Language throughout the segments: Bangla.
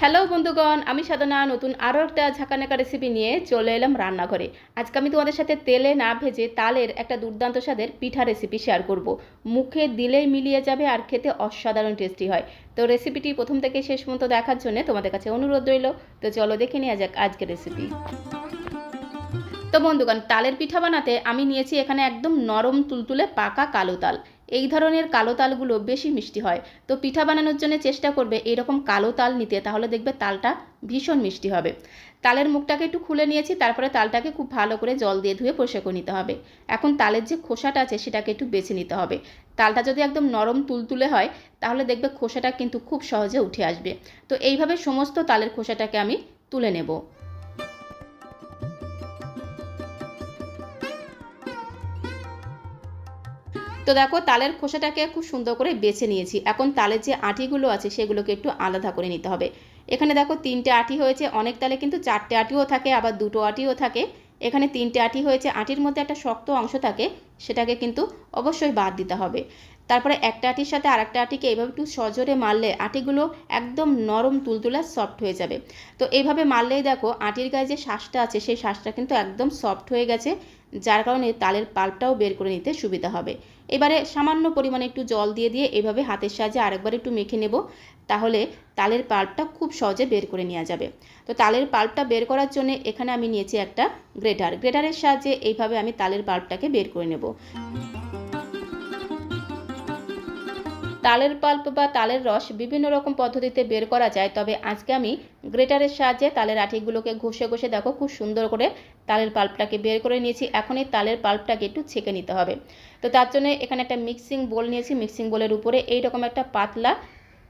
হ্যালো বন্ধুগণ, আমি সাধনা, নতুন আরও একটা ঝাঁকানাকা রেসিপি নিয়ে চলে এলাম রান্নাঘরে। আজকে আমি তোমাদের সাথে তেলে না ভেজে তালের একটা দুর্দান্ত স্বাদের পিঠা রেসিপি শেয়ার করব। মুখে দিলেই মিলিয়ে যাবে আর খেতে অসাধারণ টেস্টি হয়। তো রেসিপিটি প্রথম থেকে শেষ পর্যন্ত দেখার জন্য তোমাদের কাছে অনুরোধ রইল। তো চলো দেখে নেওয়া যাক আজকের রেসিপি তো বন্ধুগণ, তালের পিঠা বানাতে আমি নিয়েছি এখানে একদম নরম তুলতুলে পাকা কালো তাল। এই ধরনের কালো তালগুলো বেশি মিষ্টি হয়। তো পিঠা বানানোর জন্য চেষ্টা করবে এরকম কালো তাল নিতে, তাহলে দেখবে তালটা ভীষণ মিষ্টি হবে। তালের মুখটাকে একটু খুলে নিয়েছি, তারপরে তালটাকে খুব ভালো করে জল দিয়ে ধুয়ে পরিষ্কার করে নিতে হবে। এখন তালের যে খোসাটা আছে সেটাকে একটু বেছে নিতে হবে। তালটা যদি একদম নরম তুলতুলে হয়, তাহলে দেখবে খোসাটা কিন্তু খুব সহজে উঠে আসবে। তো এইভাবে সমস্ত তালের খোসাটাকে আমি তুলে নেব। তো দেখো, তালের খোসাটাকে খুব সুন্দর করে বেছে নিয়েছি। এখন তালের যে আটিগুলো আছে, সেগুলোকে একটু আলাদা করে নিতে হবে। এখানে দেখো, তিনটে আটি হয়েছে। অনেক তালে কিন্তু চারটে আটিও থাকে, আবার দুটো আটিও থাকে। এখানে তিনটে আটি হয়েছে। আটির মধ্যে একটা শক্ত অংশ থাকে, সেটাকে কিন্তু অবশ্যই বাদ দিতে হবে। তারপরে একটা আটির সাথে আরেকটা আটিকে এইভাবে একটু সজোরে মারলে আটিগুলো একদম নরম তুলতুলা সফট হয়ে যাবে। তো এইভাবে মারলেই দেখো, আটির গায়ে যে শ্বাসটা আছে, সেই শ্বাসটা কিন্তু একদম সফট হয়ে গেছে, যার কারণে তালের পাল্পটাও বের করে নিতে সুবিধা হবে। এবারে সামান্য পরিমাণে একটু জল দিয়ে দিয়ে এভাবে হাতের সাহায্যে আরেকবার একটু মেখে নেব, তাহলে তালের পাল্পটা খুব সহজে বের করে নেওয়া যাবে। তো তালের পাল্পটা বের করার জন্য এখানে আমি নিয়েছি একটা গ্রেটার। গ্রেটারের সাহায্যে এইভাবে আমি তালের পাল্পটাকে বের করে নেব। তালের পাল্প বা তালের রস বিভিন্ন রকম পদ্ধতিতে বের করা যায়। তবে আজকে আমি গ্রেটারের সাহায্যে তালের আঠিগুলোকে ঘষে ঘষে দেখো, খুব সুন্দর করে তালের পাল্পটাকে বের করে নিয়েছি। এখন এই তালের পাল্পটাকে একটু ছেঁকে নিতে হবে। তো তার জন্য এখানে একটা মিক্সিং বোল নিয়েছি। মিক্সিং বোলের উপরে এইরকম একটা পাতলা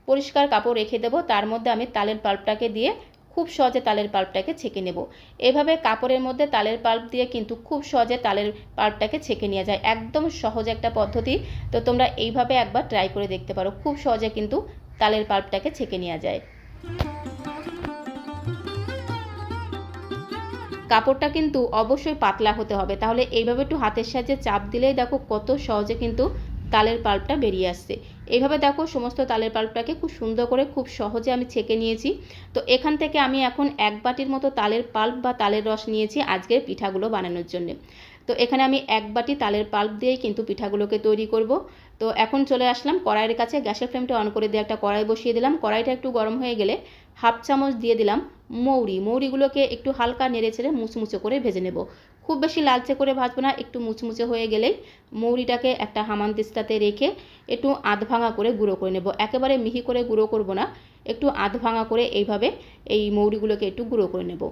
পরিষ্কার কাপড় রেখে দেবো। তার মধ্যে আমি তালের পাল্পটাকে দিয়ে খুব সহজে তালের পাল্পটাকে ছেঁকে নেব। এভাবে কাপড়ের মধ্যে তালের পাল্প দিয়ে কিন্তু খুব সহজে তালের পাল্পটাকে ছেঁকে নেওয়া যায়। একদম সহজ একটা পদ্ধতি। তো তোমরা এইভাবে একবার ট্রাই করে দেখতে পারো। খুব সহজে কিন্তু তালের পাল্পটাকে ছেঁকে নেওয়া যায়। কাপড়টা কিন্তু অবশ্যই পাতলা হতে হবে। তাহলে এইভাবে একটু হাতের সাহায্যে চাপ দিলেই দেখো কত সহজে কিন্তু তালের পাল্পটা বেরিয়ে আসছে। এইভাবে দেখো সমস্ত তালের পাল্পটাকে খুব সুন্দর করে খুব সহজে আমি ছেঁকে নিয়েছি। তো এখান থেকে আমি এখন এক বাটির মতো তালের পাল্প বা তালের রস নিয়েছি আজকের পিঠাগুলো বানানোর জন্য। তো এখানে আমি এক বাটি তালের পাল্প দিয়েই কিন্তু পিঠাগুলোকে তৈরি করব। তো এখন চলে আসলাম কড়াইয়ের কাছে, গ্যাসের ফ্লেমটা অন করে দিয়ে একটা কড়াই বসিয়ে দিলাম। কড়াইটা একটু গরম হয়ে গেলে হাফ চামচ দিয়ে দিলাম মৌরি। মৌরিগুলোকে একটু হালকা নেড়ে ছেড়ে মুচমুচে করে ভেজে নেব। খুব বেশি লালচে করে ভাজবো না, একটু মুচমুচে হয়ে গেলেই মৌরিটাকে একটা হামানদিস্তাতে রেখে একটু আধ ভাঙা করে গুঁড়ো করে নেব। একেবারে মিহি করে গুঁড়ো করব না, একটু আধ ভাঙা করে এইভাবে এই মৌরিগুলোকে একটু গুঁড়ো করে নেব।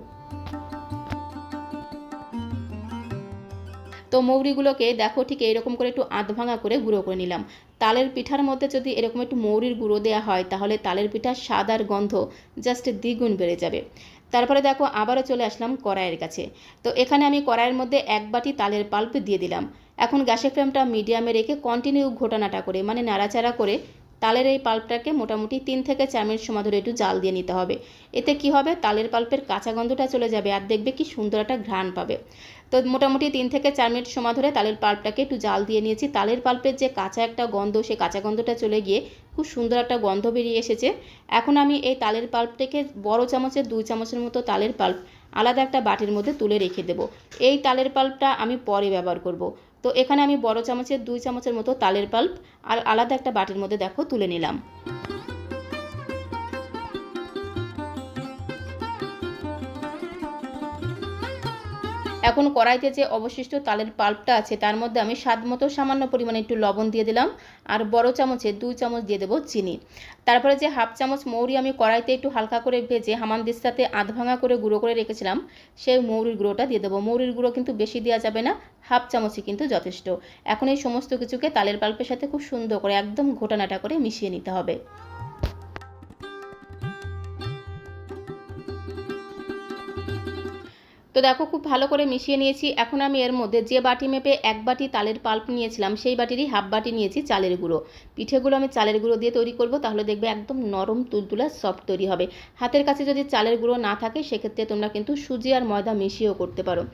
তো মৌরিগুলোকে দেখো ঠিক এরকম করে একটু আধ ভাঙা করে গুঁড়ো করে নিলাম। তালের পিঠার মধ্যে যদি এরকম একটু মৌরির গুঁড়ো দেওয়া হয়, তাহলে তালের পিঠার স্বাদ আর গন্ধ জাস্ট দ্বিগুণ বেড়ে যাবে। তারপরে দেখো আবারও চলে আসলাম কড়াইয়ের কাছে। তো এখানে আমি কড়াইয়ের মধ্যে এক বাটি তালের পাল্প দিয়ে দিলাম। এখন গ্যাসের ফ্লেমটা মিডিয়ামে রেখে কন্টিনিউ ঘোটানাটা করে মানে নাড়াচাড়া করে তালের এই পাল্পটাকে মোটামুটি তিন থেকে চার মিনিট সময় ধরে একটু জাল দিয়ে নিতে হবে। এতে কি হবে? তালের পাল্পের কাঁচা গন্ধটা চলে যাবে আর দেখবে কি সুন্দর একটা ঘ্রাণ পাবে। তো মোটামুটি তিন থেকে চার মিনিট সময় ধরে তালের পাল্পটাকে একটু জাল দিয়ে নিয়েছি। তালের পাল্পের যে কাঁচা একটা গন্ধ সেই কাঁচা গন্ধটা চলে গিয়ে খুব সুন্দর একটা গন্ধ বেরিয়ে এসেছে। এখন আমি এই তালের পাল্পটাকে বড় চামচের দুই চামচের মতো তালের পাল্প আলাদা একটা বাটির মধ্যে তুলে রেখে দেবো। এই তালের পাল্পটা আমি পরে ব্যবহার করব। তো এখানে আমি বড় চামচের, দুই চামচের মতো তালের পাল্প আর আলাদা একটা বাটির মধ্যে দেখো তুলে নিলাম। এখন কড়াইতে যে অবশিষ্ট তালের পাল্পটা আছে, তার মধ্যে আমি স্বাদ মতো সামান্য পরিমাণে একটু লবণ দিয়ে দিলাম আর বড় চামচে দুই চামচ দিয়ে দেবো চিনি। তারপরে যে হাফ চামচ মৌরি আমি কড়াইতে একটু হালকা করে ভেজে হামানদিস্তাতে আধ ভাঙা করে গুঁড়ো করে রেখেছিলাম, সেই মৌরির গুঁড়োটা দিয়ে দেবো। মৌরির গুঁড়ো কিন্তু বেশি দেওয়া যাবে না, হাফ চামচই কিন্তু যথেষ্ট। এখন এই সমস্ত কিছুকে তালের পাল্পের সাথে খুব সুন্দর করে একদম ঘোটানাটা করে মিশিয়ে নিতে হবে। তো দেখো, খুব ভালো করে মিশিয়ে নিয়েছি। এখন আমি এর মধ্যে যে বাটি মেপে এক বাটি তালের পাল্প নিয়েছিলাম, সেই বাটিরই হাফ বাটি নিয়েছি চালের গুঁড়ো। পিঠেগুলো আমি চালের গুঁড়ো দিয়ে তৈরি করব, তাহলে দেখবে একদম নরম, তুলতুলা সফট তৈরি হবে। হাতের কাছে যদি চালের গুঁড়ো না থাকে, সেক্ষেত্রে তোমরা কিন্তু সুজি আর ময়দা মিশিয়েও করতে পারো।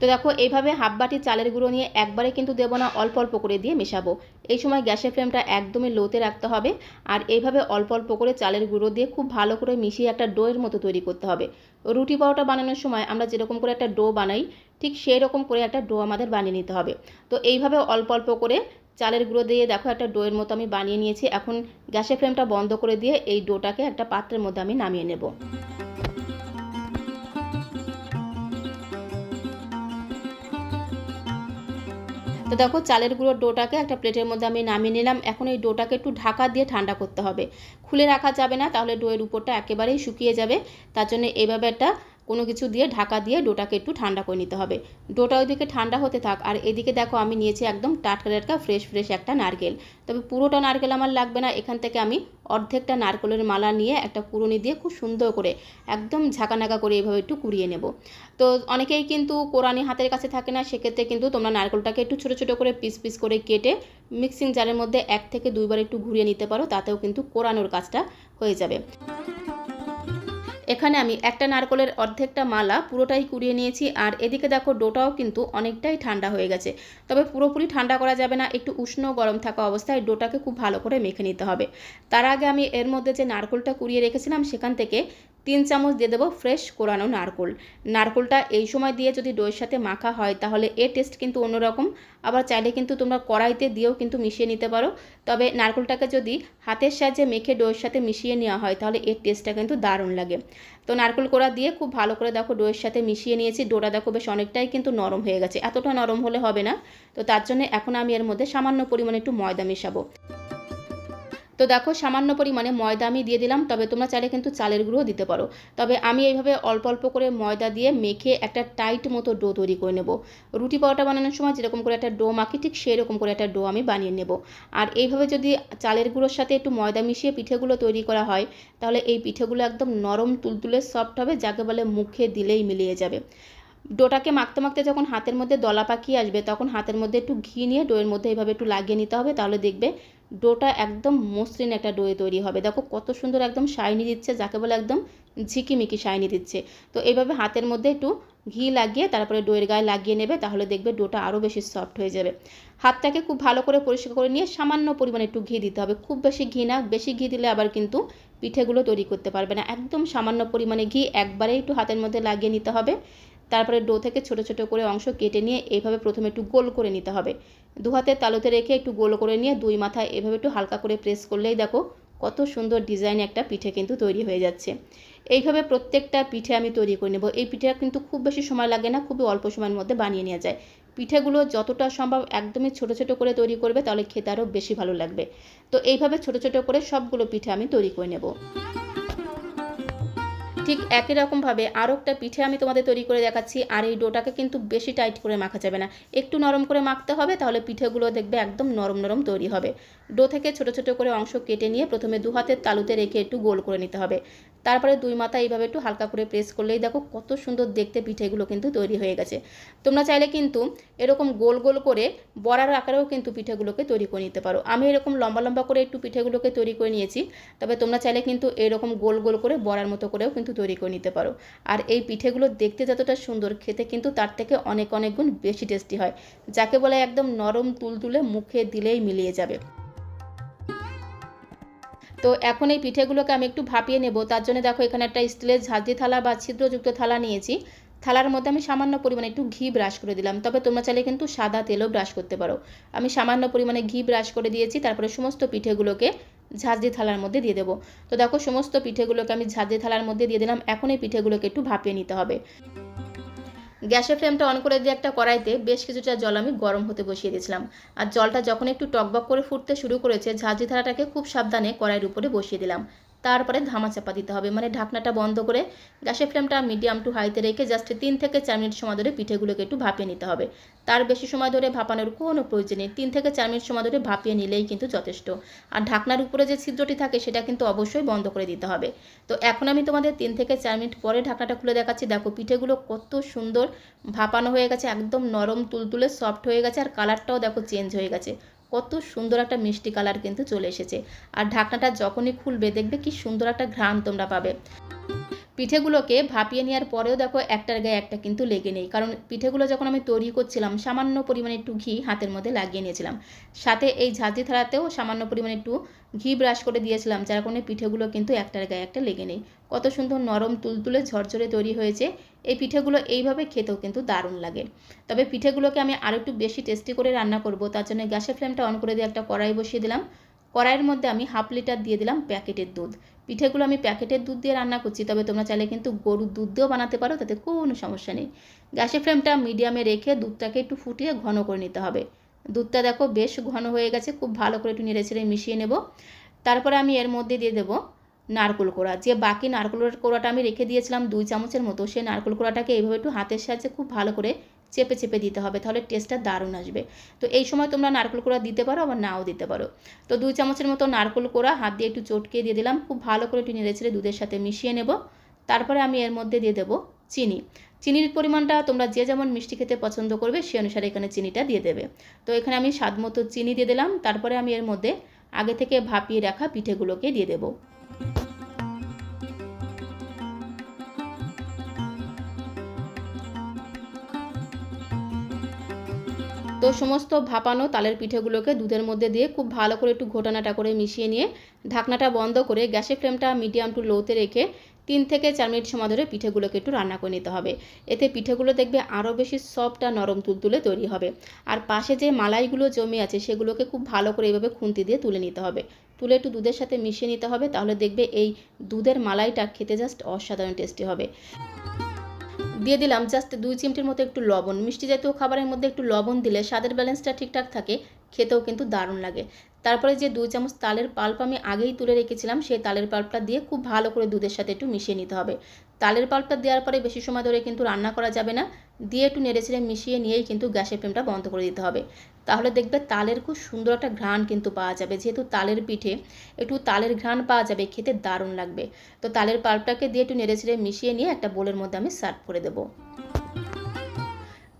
তো দেখো, এইভাবে হাফ বাটি চালের গুঁড়ো নিয়ে একবারে কিন্তু দেবো না, অল্প অল্প করে দিয়ে মেশাবো। এই সময় গ্যাসের ফ্লেমটা একদমই লোতে রাখতে হবে, আর এইভাবে অল্প অল্প করে চালের গুঁড়ো দিয়ে খুব ভালো করে মিশিয়ে একটা ডোয়ের মতো তৈরি করতে হবে। রুটি পাওয়াটা বানানোর সময় আমরা যেরকম করে একটা ডো বানাই, ঠিক সেই রকম করে একটা ডো আমাদের বানিয়ে নিতে হবে। তো এইভাবে অল্প অল্প করে চালের গুঁড়ো দিয়ে দেখো একটা ডোয়ের মতো আমি বানিয়ে নিয়েছি। এখন গ্যাসের ফ্লেমটা বন্ধ করে দিয়ে এই ডোটাকে একটা পাত্রের মধ্যে আমি নামিয়ে নেব। তো দেখো চালের গুঁড়োর ডোটাকে একটা প্লেটের মধ্যে আমি নামিয়ে নিলাম। এখন এই ডোটাকে একটু ঢাকা দিয়ে ঠান্ডা করতে হবে। খুলে রাখা যাবে না, তাহলে ডোয়ের উপরটা একেবারেই শুকিয়ে যাবে। তার জন্য এভাবে একটা কোনো কিছু দিয়ে ঢাকা দিয়ে ডোটাকে একটু ঠান্ডা করে নিতে হবে। ডোটা ওইদিকে ঠান্ডা হতে থাক, আর এদিকে দেখো আমি নিয়েছি একদম টাটকা টাটকা ফ্রেশ ফ্রেশ একটা নারকেল। তবে পুরোটা নারকেল আমার লাগবে না, এখান থেকে আমি অর্ধেকটা নারকেলের মালা নিয়ে একটা কুড়ুনি দিয়ে খুব সুন্দর করে একদম ঝাঁকানাকা করে এইভাবে একটু কুড়িয়ে নেব। তো অনেকেই কিন্তু কোরআনি হাতের কাছে থাকে না, সেক্ষেত্রে কিন্তু তোমরা নারকেলটাকে একটু ছোটো ছোটো করে পিস পিস করে কেটে মিক্সিং জারের মধ্যে এক থেকে দুইবার একটু ঘুরিয়ে নিতে পারো, তাতেও কিন্তু কোরানোর কাজটা হয়ে যাবে। এখানে আমি একটা নারকলের অর্ধেকটা মালা পুরোটাই কুড়িয়ে নিয়েছি, আর এদিকে দেখো ডোটাও কিন্তু অনেকটাই ঠান্ডা হয়ে গেছে। তবে পুরোপুরি ঠান্ডা করা যাবে না, একটু উষ্ণ গরম থাকা অবস্থায় ডোটাকে খুব ভালো করে মেখে নিতে হবে। তার আগে আমি এর মধ্যে যে নারকলটা কুড়িয়ে রেখেছিলাম সেখান থেকে তিন চামচ দিয়ে দেবো ফ্রেশ কোরানো নারকোল। নারকোলটা এই সময় দিয়ে যদি দইয়ের সাথে মাখা হয়, তাহলে এর টেস্ট কিন্তু অন্যরকম। আবার চাইলে কিন্তু তোমরা কড়াইতে দিয়েও কিন্তু মিশিয়ে নিতে পারো। তবে নারকোলটাকে যদি হাতের সাহায্যে মেখে দইয়ের সাথে মিশিয়ে নেওয়া হয়, তাহলে এর টেস্টটা কিন্তু দারুণ লাগে। তো নারকেল কোড়া দিয়ে খুব ভালো করে দেখো দইয়ের সাথে মিশিয়ে নিয়েছি। ডোটা দেখো বেশ অনেকটাই কিন্তু নরম হয়ে গেছে। এতটা নরম হলে হবে না। তো তার জন্য এখন আমি এর মধ্যে সামান্য পরিমাণে একটু ময়দা মেশাবো। তো দেখো, সামান্য পরিমাণে ময়দা আমি দিয়ে দিলাম, তবে তোমরা চাইলে কিন্তু চালের গুঁড়ো দিতে পারো। তবে আমি এইভাবে অল্প অল্প করে ময়দা দিয়ে মেখে একটা টাইট মতো ডো তৈরি করে নেব। রুটি পাওয়াটা বানানোর সময় যেরকম করে একটা ডো মাখি, ঠিক সেরকম করে একটা ডো আমি বানিয়ে নেব। আর এইভাবে যদি চালের গুঁড়োর সাথে একটু ময়দা মিশিয়ে পিঠেগুলো তৈরি করা হয়, তাহলে এই পিঠেগুলো একদম নরম তুলতুলে সফট হবে, যাকে বলে মুখে দিলেই মিলিয়ে যাবে। ডোটাকে মাখতে মাখতে যখন হাতের মধ্যে দলা পাকিয়ে আসবে, তখন হাতের মধ্যে একটু ঘি নিয়ে ডোয়ের মধ্যে এইভাবে একটু লাগিয়ে নিতে হবে, তাহলে দেখবে ডোটা একদম মসৃণ একটা ডোয়ে তৈরি হবে। দেখো কত সুন্দর একদম শাইনি দিচ্ছে, যাকে বলে একদম ঝিকিমিকি শাইনি দিচ্ছে। তো এইভাবে হাতের মধ্যে একটু ঘি লাগিয়ে তারপরে ডোয়ের গায়ে লাগিয়ে নেবে, তাহলে দেখবে ডোটা আরও বেশি সফট হয়ে যাবে। হাতটাকে খুব ভালো করে পরিষ্কার করে নিয়ে সামান্য পরিমাণে একটু ঘি দিতে হবে। খুব বেশি ঘি না, বেশি ঘি দিলে আবার কিন্তু পিঠেগুলো তৈরি করতে পারবে না। একদম সামান্য পরিমাণে ঘি একবারে একটু হাতের মধ্যে লাগিয়ে নিতে হবে। তারপরে ডো থেকে ছোট ছোট করে অংশ কেটে নিয়ে এইভাবে প্রথমে একটু গোল করে নিতে হবে। দু হাতের তালুতে রেখে একটু গোল করে নিয়ে দুই মাথায় এভাবে একটু হালকা করে প্রেস করলেই দেখো কত সুন্দর ডিজাইন একটা পিঠে কিন্তু তৈরি হয়ে যাচ্ছে। এইভাবে প্রত্যেকটা পিঠে আমি তৈরি করে নেব। এই পিঠেটা কিন্তু খুব বেশি সময় লাগে না, খুবই অল্প সময়ের মধ্যে বানিয়ে নেওয়া যায়। পিঠেগুলো যতটা সম্ভব একদমই ছোট ছোট করে তৈরি করবে, তাহলে খেতে আরও বেশি ভালো লাগবে। তো এইভাবে ছোট ছোট করে সবগুলো পিঠে আমি তৈরি করে নেব। ঠিক একই রকমভাবে আরও একটা পিঠে আমি তোমাদের তৈরি করে দেখাচ্ছি, আর এই ডোটাকে কিন্তু বেশি টাইট করে মাখা যাবে না। একটু নরম করে মাখতে হবে, তাহলে পিঠেগুলো দেখবে একদম নরম নরম তৈরি হবে। ডো থেকে ছোট ছোট করে অংশ কেটে নিয়ে প্রথমে দু হাতের তালুতে রেখে একটু গোল করে নিতে হবে। তারপরে দুই মাথা এইভাবে একটু হালকা করে প্রেস করলেই দেখো কত সুন্দর দেখতে পিঠেগুলো কিন্তু তৈরি হয়ে গেছে। তোমরা চাইলে কিন্তু এরকম গোল গোল করে বড়ার আকারেও কিন্তু পিঠেগুলোকে তৈরি করে নিতে পারো। আমি এরকম লম্বা লম্বা করে একটু পিঠেগুলোকে তৈরি করে নিয়েছি, তবে তোমরা চাইলে কিন্তু এরকম গোল গোল করে বড়ার মতো করেও কিন্তু তৈরি করে নিতে পারো। আর এই পিঠেগুলো দেখতে যতটা সুন্দর, খেতে কিন্তু তার থেকে অনেক অনেক গুণ বেশি টেস্টি হয়, যাকে বলে একদম নরম তুলতুলে মুখে দিলেই মিলিয়ে যাবে। তো এখন এই পিঠেগুলোকে আমি একটু ভাপিয়ে নেব। তার জন্য দেখো, এখানে একটা স্টিলের ঝাঁঝরি থালা বা ছিদ্রযুক্ত থালা নিয়েছি। থালার মধ্যে আমি সামান্য পরিমাণে একটু ঘি ব্রাশ করে দিলাম। তবে তোমরা চাইলে কিন্তু সাদা তেলও ব্রাশ করতে পারো। আমি সামান্য পরিমাণে ঘি ব্রাশ করে দিয়েছি। তারপরে সমস্ত পিঠেগুলোকে ঝাঁঝরি থালার মধ্যে দিয়ে দেবো। তো দেখো, সমস্ত পিঠেগুলোকে আমি ঝাঁঝরি থালার মধ্যে দিয়ে দিলাম। এখন এই পিঠেগুলোকে একটু ভাপিয়ে নিতে হবে। গ্যাসের ফ্লেমটা অন করে দিয়ে একটা কড়াইতে বেশ কিছুটা জল আমি গরম হতে বসিয়ে দিয়েছিলাম। আর জলটা যখন একটু টকবক করে ফুটতে শুরু করেছে, ঝাঁঝি ধারাটাকে খুব সাবধানে কড়াইয়ের উপরে বসিয়ে দিলাম। তারপরে ধামা চাপা দিতে হবে। মানে ঢাকনাটা বন্ধ করে গ্যাসের ফ্লেমটা মিডিয়াম টু হাইতে রেখে জাস্ট তিন থেকে চার মিনিট সময় ধরে পিঠেগুলোকে একটু ভাপিয়ে নিতে হবে। তার বেশি সময় ধরে ভাপানোর কোনো প্রয়োজন নেই। তিন থেকে চার মিনিট সময় ধরে ভাপিয়ে নিলেই কিন্তু যথেষ্ট। আর ঢাকনার উপরে যে ছিদ্রটি থাকে সেটা কিন্তু অবশ্যই বন্ধ করে দিতে হবে। তো এখন আমি তোমাদের তিন থেকে চার মিনিট পরে ঢাকনাটা খুলে দেখাচ্ছি। দেখো পিঠেগুলো কত সুন্দর ভাপানো হয়ে গেছে, একদম নরম তুলতুলে সফট হয়ে গেছে, আর কালারটাও দেখো চেঞ্জ হয়ে গেছে। কত সুন্দর একটা মিষ্টি কালার কিন্তু চলে এসেছে। আর ঢাকনাটা যখনই খুলবে দেখবে কি সুন্দর একটা ঘ্রাণ তোমরা পাবে। পিঠেগুলোকে ভাপিয়ে নেওয়ার পরেও দেখো একটার গায়ে একটা কিন্তু লেগে নেই। কারণ পিঠেগুলো যখন আমি তৈরি করছিলাম, সামান্য পরিমাণে একটু ঘি হাতের মধ্যে লাগিয়ে নিয়েছিলাম। সাথে এই ঝাঁঝি থালাতেও সামান্য পরিমাণে একটু ঘি ব্রাশ করে দিয়েছিলাম, যার কারণে পিঠেগুলো কিন্তু একটার গায়ে একটা লেগে নেই। কত সুন্দর নরম তুলতুলে ঝরঝরে তৈরি হয়েছে। এই পিঠেগুলো এইভাবে খেতেও কিন্তু দারুণ লাগে। তবে পিঠেগুলোকে আমি আরও একটু বেশি টেস্টি করে রান্না করব, তার জন্য গ্যাসের ফ্লেমটা অন করে দিয়ে একটা কড়াই বসিয়ে দিলাম। কড়াইয়ের মধ্যে আমি হাফ লিটার দিয়ে দিলাম প্যাকেটের দুধ। পিঠেগুলো আমি প্যাকেটের দুধ দিয়ে রান্না করছি, তবে তোমরা চাইলে কিন্তু গরুর দুধ দিয়েও বানাতে পারো, তাতে কোনো সমস্যা নেই। গ্যাসের ফ্লেমটা মিডিয়ামে রেখে দুধটাকে একটু ফুটিয়ে ঘন করে নিতে হবে। দুধটা দেখো বেশ ঘন হয়ে গেছে, খুব ভালো করে একটু নেড়ে ছেড়ে মিশিয়ে নেব। তারপরে আমি এর মধ্যে দিয়ে দেবো নারকোল কোড়া। যে বাকি নারকোলের কোড়াটা আমি রেখে দিয়েছিলাম দুই চামচের মতো সেই নারকোল কোড়াটাকে এইভাবে একটু হাতের সাহায্যে খুব ভালো করে চেপে চেপে দিতে হবে, তাহলে টেস্টটা দারুণ আসবে। তো এই সময় তোমরা নারকেল কোড়া দিতে পারো, আবার নাও দিতে পারো। তো দুই চামচের মতো নারকেল কোড়া, হাত দিয়ে একটু চটকে দিয়ে দিলাম, খুব ভালো করে একটু নেড়ে দুধের সাথে মিশিয়ে নেব। তারপরে আমি এর মধ্যে দিয়ে দেবো চিনি। চিনির পরিমাণটা তোমরা যে যেমন মিষ্টি খেতে পছন্দ করবে, সে অনুসারে এখানে চিনিটা দিয়ে দেবে। তো এখানে আমি স্বাদ মতো চিনি দিয়ে দিলাম, তারপরে আমি এর মধ্যে আগে থেকে ভাপিয়ে রাখা পিঠেগুলোকে দিয়ে দেবো। তো সমস্ত ভাপানো তালের পিঠেগুলোকে দুধের মধ্যে দিয়ে খুব ভালো করে একটু ঘোটানাটা করে মিশিয়ে নিয়ে ঢাকনাটা বন্ধ করে গ্যাসের ফ্লেমটা মিডিয়াম টু লোতে রেখে তিন থেকে চার মিনিট সময় ধরে পিঠেগুলোকে একটু রান্না করে নিতে হবে। এতে পিঠেগুলো দেখবে আরও বেশি সফট আর নরম তুলতুলে তৈরি হবে। আর পাশে যে মালাইগুলো জমে আছে সেগুলোকে খুব ভালো করে এইভাবে খুন্তি দিয়ে তুলে নিতে হবে। তুলে একটু দুধের সাথে মিশিয়ে নিতে হবে, তাহলে দেখবে এই দুধের মালাইটা খেতে জাস্ট অসাধারণ টেস্টি হবে। দিয়ে দিলাম জাস্ট দুই চিমটির মতো একটু লবণ। মিষ্টি জাতীয় খাবারের মধ্যে একটু লবণ দিলে স্বাদের ব্যালেন্সটা ঠিকঠাক থাকে, খেতেও কিন্তু দারুণ লাগে। তারপরে যে দুই চামচ তালের পাল্প আমি আগেই তুলে রেখেছিলাম, সেই তালের পাল্পটা দিয়ে খুব ভালো করে দুধের সাথে একটু মিশিয়ে নিতে হবে। তালের পাল্পটা দেওয়ার পরে বেশি সময় ধরে কিন্তু রান্না করা যাবে না, দিয়ে একটু নেড়েচেড়ে মিশিয়ে নিয়েই কিন্তু গ্যাসের ফ্লেমটা বন্ধ করে দিতে হবে। তাহলে দেখবে তালের খুব সুন্দর একটা ঘ্রাণ কিন্তু পাওয়া যাবে, যেহেতু তালের পিঠে একটু তালের ঘ্রাণ পাওয়া যাবে, খেতে দারুণ লাগবে। তো তালের পাল্পটাকে দিয়ে একটু নেড়েচেড়ে মিশিয়ে নিয়ে একটা বোলের মধ্যে আমি সার্ভ করে দেবো।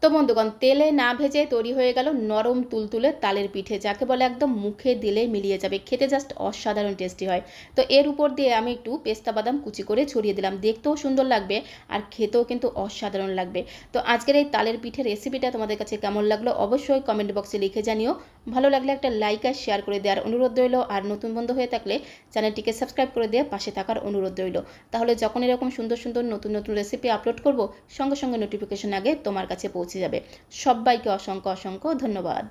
তো বন্ধুগণ, তেলে না ভেজে তৈরি হয়ে গেল নরম তুলতুলে তালের পিঠে, যাকে বলে একদম মুখে দিলে মিলিয়ে যাবে। খেতে জাস্ট অসাধারণ টেস্টি হয়। তো এর উপর দিয়ে আমি একটু পেস্তা বাদাম কুচি করে ছড়িয়ে দিলাম। দেখতেও সুন্দর লাগবে আর খেতেও কিন্তু অসাধারণ লাগবে। তো আজকের এই তালের পিঠের রেসিপিটা তোমাদের কাছে কেমন লাগল অবশ্যই কমেন্ট বক্সে লিখে জানিও। ভালো লাগলে একটা লাইক আর শেয়ার করে দেওয়ার অনুরোধ রইল। আর নতুন বন্ধু হয়ে থাকলে চ্যানেলটিকে সাবস্ক্রাইব করে দিয়ে পাশে থাকার অনুরোধ রইল। তাহলে যখন এরকম সুন্দর সুন্দর নতুন নতুন রেসিপি আপলোড করব, সঙ্গে সঙ্গে নোটিফিকেশন আগে তোমার কাছে পৌঁছে যাবে। সবাইকে অসংখ্য অসংখ্য ধন্যবাদ।